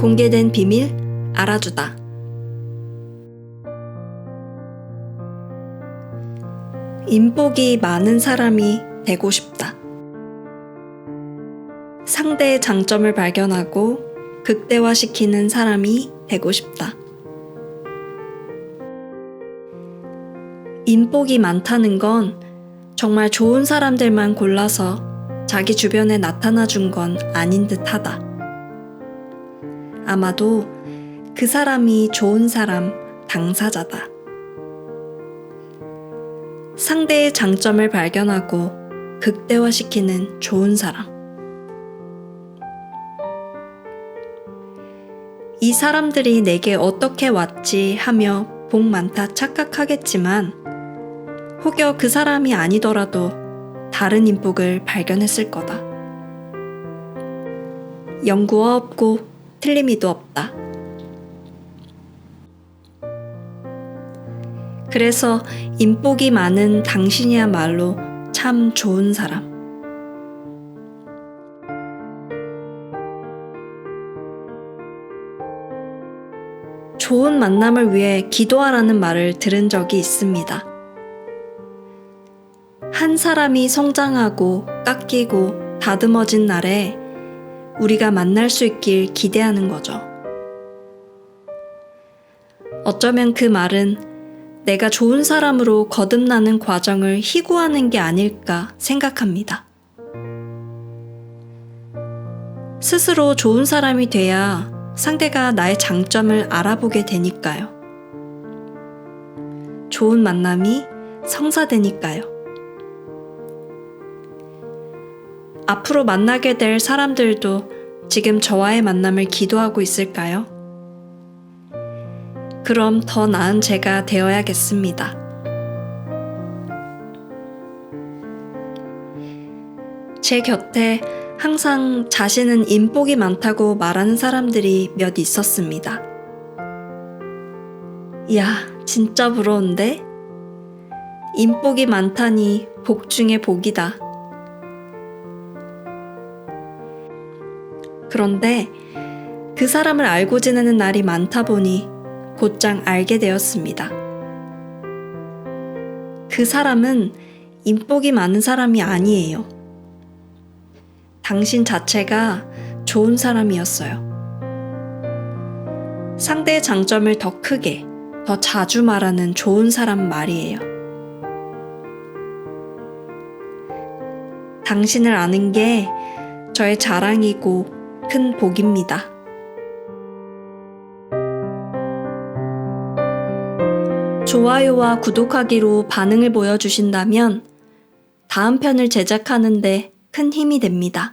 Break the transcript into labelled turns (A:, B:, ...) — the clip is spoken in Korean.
A: 공개된 비밀 알아주다. 인복이 많은 사람이 되고 싶다. 상대의 장점을 발견하고 극대화시키는 사람이 되고 싶다. 인복이 많다는 건 정말 좋은 사람들만 골라서 자기 주변에 나타나 준 건 아닌 듯 하다. 아마도 그 사람이 좋은 사람, 당사자다. 상대의 장점을 발견하고 극대화시키는 좋은 사람. 이 사람들이 내게 어떻게 왔지 하며 복 많다 착각하겠지만, 혹여 그 사람이 아니더라도 다른 인복을 발견했을 거다. 연구와 없고 틀림이도 없다. 그래서 인복이 많은 당신이야말로 참 좋은 사람. 좋은 만남을 위해 기도하라는 말을 들은 적이 있습니다. 한 사람이 성장하고 깎이고 다듬어진 날에 우리가 만날 수 있길 기대하는 거죠. 어쩌면 그 말은 내가 좋은 사람으로 거듭나는 과정을 희구하는 게 아닐까 생각합니다. 스스로 좋은 사람이 돼야 상대가 나의 장점을 알아보게 되니까요. 좋은 만남이 성사되니까요. 앞으로 만나게 될 사람들도 지금 저와의 만남을 기도하고 있을까요? 그럼 더 나은 제가 되어야겠습니다. 제 곁에 항상 자신은 인복이 많다고 말하는 사람들이 몇 있었습니다. 이야, 진짜 부러운데? 인복이 많다니 복 중에 복이다. 그런데 그 사람을 알고 지내는 날이 많다 보니 곧장 알게 되었습니다. 그 사람은 인복이 많은 사람이 아니에요. 당신 자체가 좋은 사람이었어요. 상대의 장점을 더 크게, 더 자주 말하는 좋은 사람 말이에요. 당신을 아는 게 저의 자랑이고 큰 복입니다. 좋아요와 구독하기로 반응을 보여주신다면 다음 편을 제작하는데 큰 힘이 됩니다.